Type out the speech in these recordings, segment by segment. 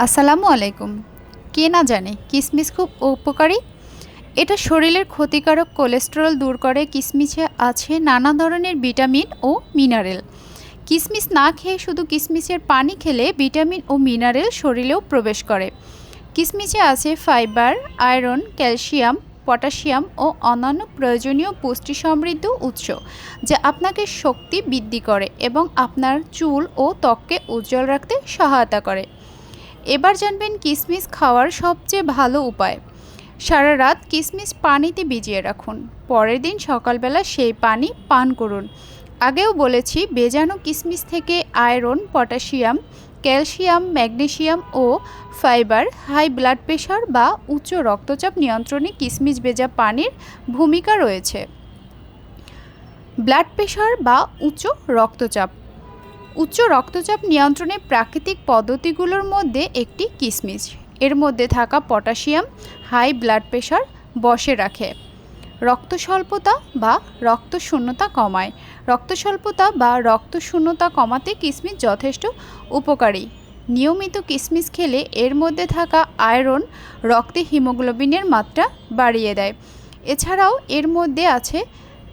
আসসালামু আলাইকুম। কে না জানে কিশমিশ খুব উপকারী? এটা শরীরের ক্ষতিকারক কোলেস্টেরল দূর করে কিশমিশে আছে নানা ধরনের ভিটামিন ও মিনারেল। কিশমিশ না খেয়ে শুধু কিশমিশের পানি খেলে ভিটামিন ও মিনারেল শরীরেও প্রবেশ করে। কিশমিশে আছে ফাইবার, আয়রন, ক্যালসিয়াম, পটাশিয়াম ও অন্যান্য প্রয়োজনীয় পুষ্টি সমৃদ্ধ উৎস, যা আপনাকে শক্তি বৃদ্ধি করে এবং আপনার চুল ও ত্বককে উজ্জ্বল রাখতে সহায়তা করে। এবার জানবেন কিশমিশ খাওয়ার সবচেয়ে ভালো উপায়। সারা রাত কিশমিশ পানিতে ভিজিয়ে রাখুন। পরের দিন সকালবেলা সেই পানি পান করুন। আগেও বলেছি বেজানো কিশমিশ থেকে আয়রন, পটাশিয়াম, ক্যালসিয়াম ম্যাগনেশিয়াম ও ফাইবার, হাই ব্লাড প্রেশার বা উচ্চ রক্তচাপ নিয়ন্ত্রণে কিশমিশ ভেজা পানির ভূমিকা রয়েছে। ব্লাড প্রেশার বা উচ্চ রক্তচাপ। উচ্চ রক্তচাপ নিয়ন্ত্রণের প্রাকৃতিক পদ্ধতিগুলোর মধ্যে একটি কিশমিশ এর মধ্যে থাকা পটাশিয়াম, হাই ব্লাড প্রেশার বসে রাখে। রক্তস্বল্পতা বা রক্ত শূন্যতা কমায়। রক্ত স্বল্পতা বা রক্ত শূন্যতা কমাতে কিশমিশ যথেষ্ট উপকারী। নিয়মিত কিশমিশ খেলে এর মধ্যে থাকা আয়রন রক্তে হিমোগ্লোবিনের মাত্রা বাড়িয়ে দেয়। এছাড়াও এর মধ্যে আছে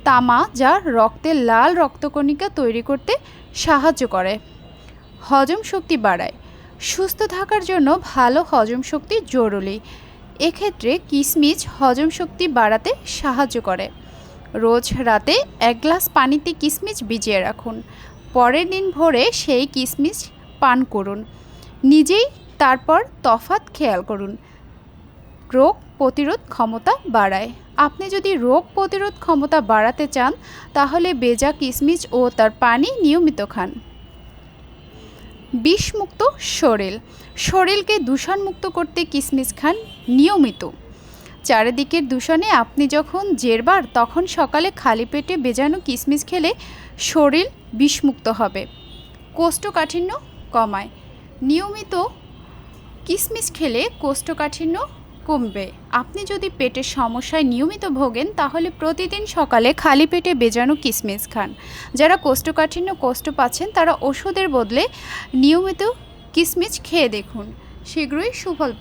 তামা, যা রক্তে লাল রক্তকণিকা তৈরি করতে সাহায্য করে। হজম শক্তি বাড়ায়। সুস্থ থাকার জন্য ভালো হজম শক্তি জরুরি। এক্ষেত্রে কিশমিশ হজম শক্তি বাড়াতে সাহায্য করে। রোজ রাতে এক গ্লাস পানিতে কিশমিশ ভিজিয়ে রাখুন। পরের দিন ভোরে সেই কিশমিশ পান করুন। নিজেই তারপর তফাত খেয়াল করুন। রোগ প্রতিরোধ ক্ষমতা বাড়ায়। আপনি যদি রোগ প্রতিরোধ ক্ষমতা বাড়াতে চান, তাহলে বেজা কিশমিশ ও তার পানি নিয়মিত খান। বিষমুক্ত শরীর শরীরকে দূষণমুক্ত করতে কিশমিশ খান নিয়মিত। চারিদিকের দূষণে আপনি যখন জেরবার, তখন সকালে খালি পেটে বেজানো কিশমিশ খেলে শরীর বিষমুক্ত হবে। কোষ্ঠকাঠিন্য কমায়। নিয়মিত কিশমিশ খেলে কোষ্ঠকাঠিন্য কমবে। আপনি যদি পেটের সমস্যায় নিয়মিত ভোগেন, তাহলে প্রতিদিন সকালে খালি পেটে বেজানো কিসমিস খান। যারা কোষ্ঠকাঠিন্য কষ্ট পাচ্ছেন, তারা ওষুধের বদলে নিয়মিত কিসমিস খেয়ে দেখুন। শীঘ্রই সুফল